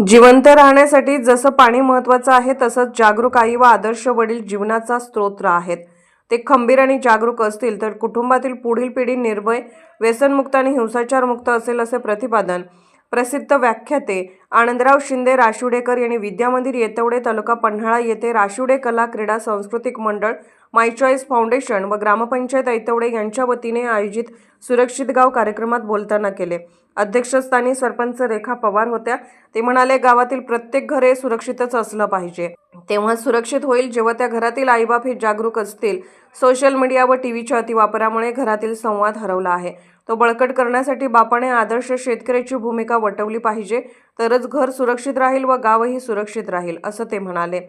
जिवंत राहण्यासाठी जसं पाणी महत्त्वाचं आहे तसंच जागरूक आई व आदर्श वडील जीवनाचा स्त्रोत्र आहेत. ते खंबीर आणि जागरूक असतील तर कुटुंबातील पुढील पिढी निर्भय व्यसनमुक्त आणि हिंसाचारमुक्त असेल असे प्रतिपादन प्रसिद्ध व्याख्याते आनंदराव शिंदे राशुडेकर यांनी विद्यामंदिर येतवडे तालुका पन्हाळा येथे राशुडे कला क्रीडा सांस्कृतिक मंडळ माय चॉईस फाउंडेशन व ग्रामपंचायत ऐतवडे यांच्या वतीने आयोजित सुरक्षित गाव कार्यक्रमात बोलताना केले. अध्यक्षस्थानी सरपंच रेखा पवार होत्या. ते म्हणाले गावातील प्रत्येक घर हे सुरक्षितच असलं पाहिजे. तेव्हा सुरक्षित होईल जेव्हा त्या घरातील आईबाप हे जागरूक असतील. सोशल मीडिया व टीव्हीच्या अतिवापरामुळे घरातील संवाद हरवला आहे. तो बळकट करण्यासाठी बापाने आदर्श शेतकऱ्याची भूमिका वटवली पाहिजे. तरच घर सुरक्षित राहील व गावही सुरक्षित राहील असं ते म्हणाले.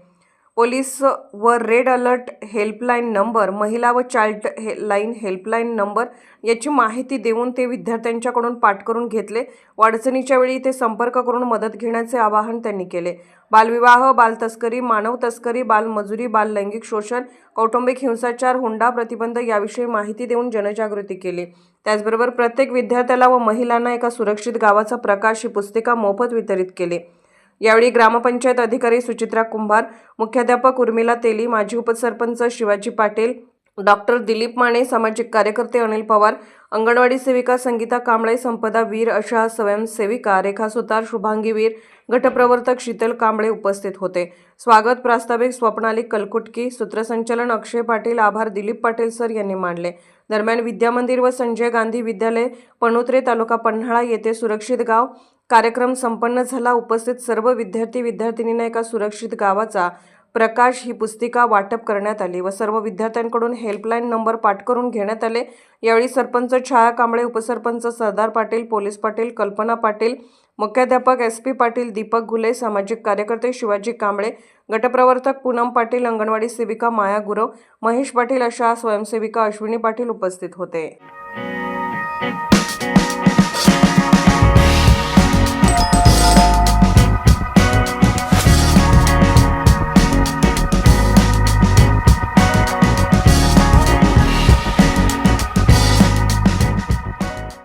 पोलीस व रेड अलर्ट हेल्पलाईन नंबर महिला व चाइल्ड हे लाईन हेल्पलाईन नंबर याची माहिती देऊन ते विद्यार्थ्यांच्याकडून पाठ करून घेतले. व अडचणीच्या वेळी ते संपर्क करून मदत घेण्याचे आवाहन त्यांनी केले. बालविवाह बालतस्करी मानव तस्करी बालमजुरी बाल लैंगिक शोषण कौटुंबिक हिंसाचार हुंडा प्रतिबंध याविषयी माहिती देऊन जनजागृती केली. त्याचबरोबर प्रत्येक विद्यार्थ्याला व महिलांना एका सुरक्षित गावाचा प्रकाश ही पुस्तिका मोफत वितरित केली. यावेळी ग्रामपंचायत अधिकारी सुचित्रा कुंभार मुख्याध्यापक उर्मिला तेली माजी उपसरपंच शिवाजी पाटील डॉक्टर दिलीप माने सामाजिक कार्यकर्ते अनिल पवार अंगणवाडी सेविका संगीता कांबळे संपदा वीर अशा स्वयंसेविका रेखा सुतार शुभांगी वीर गटप्रवर्तक शीतल कांबळे उपस्थित होते. स्वागत प्रास्ताविक स्वप्नाली कलकुटकी सूत्रसंचालन अक्षय पाटील आभार दिलीप पाटील सर यांनी मांडले. दरम्यान विद्यामंदिर व संजय गांधी विद्यालय पणोत्रे तालुका पन्हाळा येथे सुरक्षित गाव कार्यक्रम संपन्न झाला. उपस्थित सर्व विद्यार्थी विद्यार्थिनींना एका सुरक्षित गावाचा प्रकाश ही पुस्तिका वाटप करण्यात आली व सर्व विद्यार्थ्यांकडून हेल्पलाईन नंबर पाठ करून घेण्यात आले. यावेळी सरपंच छाया कांबळे उपसरपंच सरदार पाटील पोलीस पाटील कल्पना पाटील मुख्याध्यापक एस पी पाटील दीपक घुले सामाजिक कार्यकर्ते शिवाजी कांबळे गटप्रवर्तक पूनम पाटील अंगणवाडी सेविका माया गुरव महेश पाटील अशा स्वयंसेविका अश्विनी पाटील उपस्थित होते.